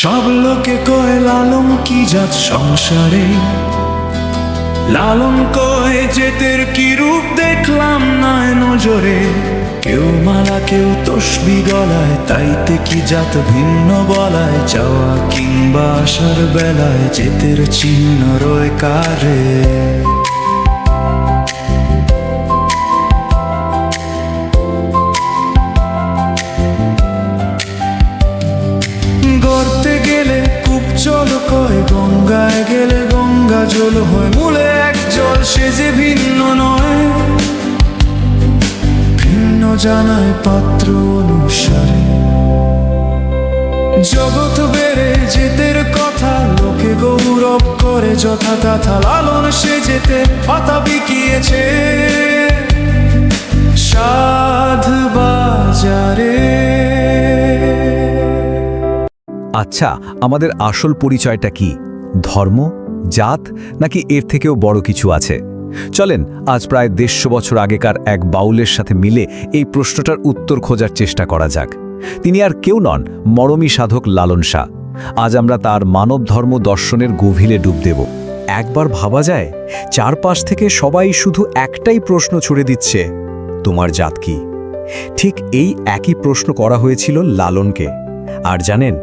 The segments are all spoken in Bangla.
সব লোকে কয়, লালন কি জাত সংসারে? লালন কয়, জেতের কি রূপ দেখলাম নয় নজরে? কেউ মালা, কেউ তসবি গলায়, তাইতে কি জাত ভিন্ন বলায়? যাওয়া কিংবা আসার বেলায়, জেতের চিহ্ন রয় কারে? জল কয়, গঙ্গায় গেলে গঙ্গা জল হয়। মূলে এক জল, সে যে ভিন্ন নয়। ভিন্ন জানায় পাত্র অনুসারে। জগৎ বেড়ে যেতের কথা, লোকে গৌরব করে যথা তথা, লালন সে যেতে পাতা বিকিয়েছে। সাধ আচ্ছা আমাদের আসল পরিচয়টা কি? ধর্ম, জাত, নাকি এর থেকেও বড় কিছু আছে? চলেন, আজ প্রায় দেড়শো বছর আগেকার এক বাউলের সাথে মিলে এই প্রশ্নটার উত্তর খোঁজার চেষ্টা করা যাক। তিনি আর কেউ নন, মরমী সাধক লালন শাহ। আজ আমরা তার মানব ধর্ম দর্শনের গভীরে ডুব দেব। একবার ভাবা যায়, চারপাশ থেকে সবাই শুধু একটাই প্রশ্ন ছুড়ে দিচ্ছে, তোমার জাত কি? ঠিক এই একই প্রশ্ন করা হয়েছিল লালনকে। আর জানেন,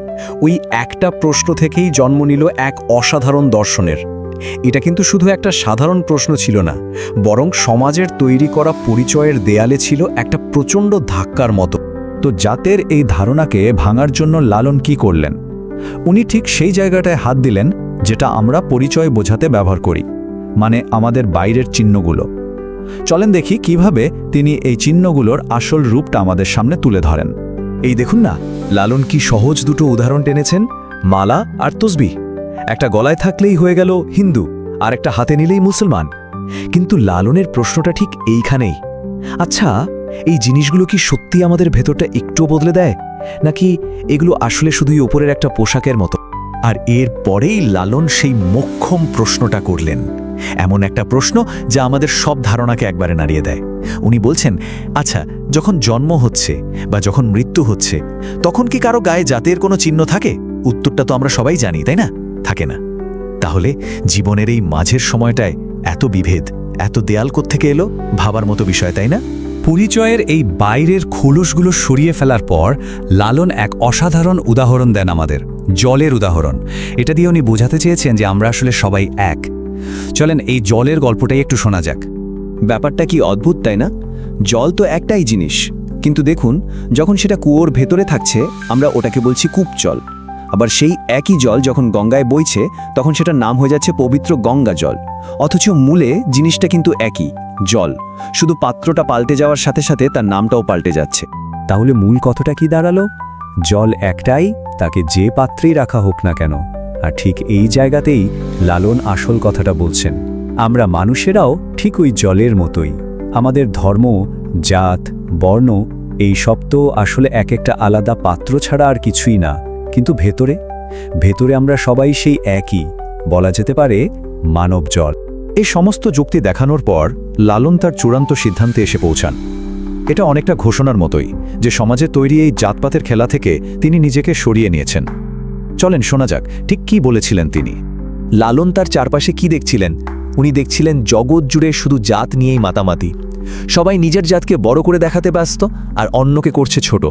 ওই একটা প্রশ্ন থেকেই জন্ম নিল এক অসাধারণ দর্শনের। এটা কিন্তু শুধু একটা সাধারণ প্রশ্ন ছিল না, বরং সমাজের তৈরি করা পরিচয়ের দেয়ালে ছিল একটা প্রচণ্ড ধাক্কার মতো। তো জাতের এই ধারণাকে ভাঙার জন্য লালন কি করলেন? উনি ঠিক সেই জায়গাটায় হাত দিলেন যেটা আমরা পরিচয় বোঝাতে ব্যবহার করি মানে আমাদের বাইরের চিহ্নগুলো। চলেন দেখি কীভাবে তিনি এই চিহ্নগুলোর আসল রূপটা আমাদের সামনে তুলে ধরেন। এই দেখুন না, লালন কি সহজ দুটো উদাহরণ টেনেছেন? মালা আর তসবি। একটা গলায় থাকলেই হয়ে গেল হিন্দু, আর একটা হাতে নিলেই মুসলমান। কিন্তু লালনের প্রশ্নটা ঠিক এইখানেই। আচ্ছা এই জিনিসগুলো কি সত্যি আমাদের ভেতরটা একটু বদলে দেয়? নাকি এগুলো আসলে শুধুই ওপরের একটা পোশাকের মতো? আর এর পরেই লালন সেই মোক্ষম প্রশ্নটা করলেন। এমন একটা প্রশ্ন যা আমাদের সব ধারণাকে একবারে নাড়িয়ে দেয়। উনি বলছেন আচ্ছা যখন জন্ম হচ্ছে বা যখন মৃত্যু হচ্ছে, তখন কি কারও গায়ে জাতের কোনো চিহ্ন থাকে? উত্তরটা তো আমরা সবাই জানি, তাই না? থাকে না। তাহলে জীবনের এই মাঝের সময়টায় এত বিভেদ, এত দেয়াল থেকে এলো? ভাবার মতো বিষয়, তাই না? পরিচয়ের এই বাইরের খোলসগুলো সরিয়ে ফেলার পর লালন এক অসাধারণ উদাহরণ দেন আমাদের, জলের উদাহরণ। এটা দিয়ে উনি বোঝাতে চেয়েছেন যে আমরা আসলে সবাই এক। চলেন, এই জলের গল্পটাই একটু শোনা যাক। ব্যাপারটা কি অদ্ভুত, তাই না? জল তো একটাই জিনিস। কিন্তু দেখুন, যখন সেটা কুয়োর ভেতরে থাকছে, আমরা ওটাকে বলছি কূপ জল আবার সেই একই জল যখন গঙ্গায় বইছে, তখন সেটার নাম হয়ে যাচ্ছে পবিত্র গঙ্গা জল। অথচ মূলে জিনিসটা কিন্তু একই, জল। শুধু পাত্রটা পাল্টে যাওয়ার সাথে সাথে তার নামটাও পাল্টে যাচ্ছে। তাহলে মূল কথাটা কি দাঁড়াল? জল একটাই, তাকে যে পাত্রেই রাখা হোক না কেন। আর ঠিক এই জায়গাতেই লালন আসল কথাটা বলছেন। আমরা মানুষেরাও ঠিক ওই জলের মতোই। আমাদের ধর্ম, জাত, বর্ণ এই সব তো আসলে এক একটা আলাদা পাত্র ছাড়া আর কিছুই না। কিন্তু ভেতরে? ভেতরে আমরা সবাই সেই একই। বলা যেতে পারে মানব জল। এই সমস্ত যুক্তি দেখানোর পর লালন তার চূড়ান্ত সিদ্ধান্তে এসে পৌঁছান। এটা অনেকটা ঘোষণার মতোই যে সমাজে তৈরি এই জাতপাতের খেলা থেকে তিনি নিজেকে সরিয়ে নিয়েছেন। চলেন শোনা যাক, ঠিক কি বলেছিলেন তিনি? লালন তার চারপাশে কি দেখছিলেন? উনি দেখছিলেন জগৎ জুড়ে শুধু জাত নিয়েই মাতামাতি। সবাই নিজের জাতকে বড় করে দেখাতে ব্যস্ত আর অন্যকে করছে ছোট।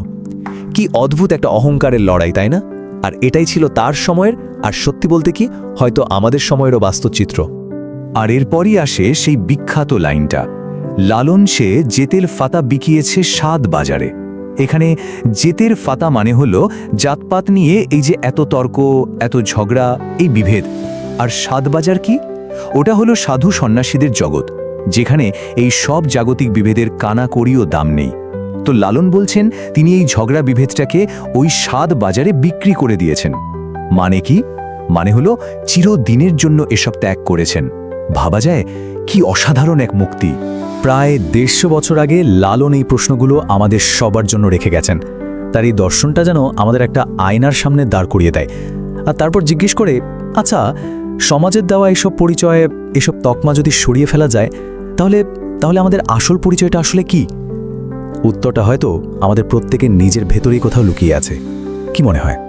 কি অদ্ভুত একটা অহংকারের লড়াই, তাই না? আর এটাই ছিল তার সময়ের আর সত্যি বলতে কি, হয়তো আমাদের সময়েরও বাস্তবচিত্র আর এরপরই আসে সেই বিখ্যাত লাইনটা। লালন সে জেতের ফাতা বিকিয়েছে সাত বাজারে। এখানে জেতের ফাতা মানে হল জাতপাত নিয়ে এই যে এত তর্ক, এত ঝগড়া, এই বিভেদ। আর সাত বাজার কি? ওটা হলো সাধু সন্ন্যাসীদের জগৎ, যেখানে এই সব জাগতিক বিভেদের কানাকড়িও দাম নেই। তো লালন বলছেন, তিনি এই ঝগড়া বিভেদটাকে ওই স্বাদ বাজারে বিক্রি করে দিয়েছেন। মানে কি? মানে হলো চিরদিনের জন্য এসব ত্যাগ করেছেন। ভাবা যায়, কি অসাধারণ এক মুক্তি। প্রায় দেড়শো বছর আগে লালন এই প্রশ্নগুলো আমাদের সবার জন্য রেখে গেছেন। তার এই দর্শনটা যেন আমাদের একটা আয়নার সামনে দাঁড় করিয়ে দেয়। আর তারপর জিজ্ঞেস করে আচ্ছা সমাজের দেওয়া এসব পরিচয়ে এসব তকমা যদি সরিয়ে ফেলা যায়, তাহলে তাহলে আমাদের আসল পরিচয়টা আসলে কি? উত্তরটা হয়তো আমাদের প্রত্যেকের নিজের ভেতরেই কোথাও লুকিয়ে আছে। কি মনে হয়?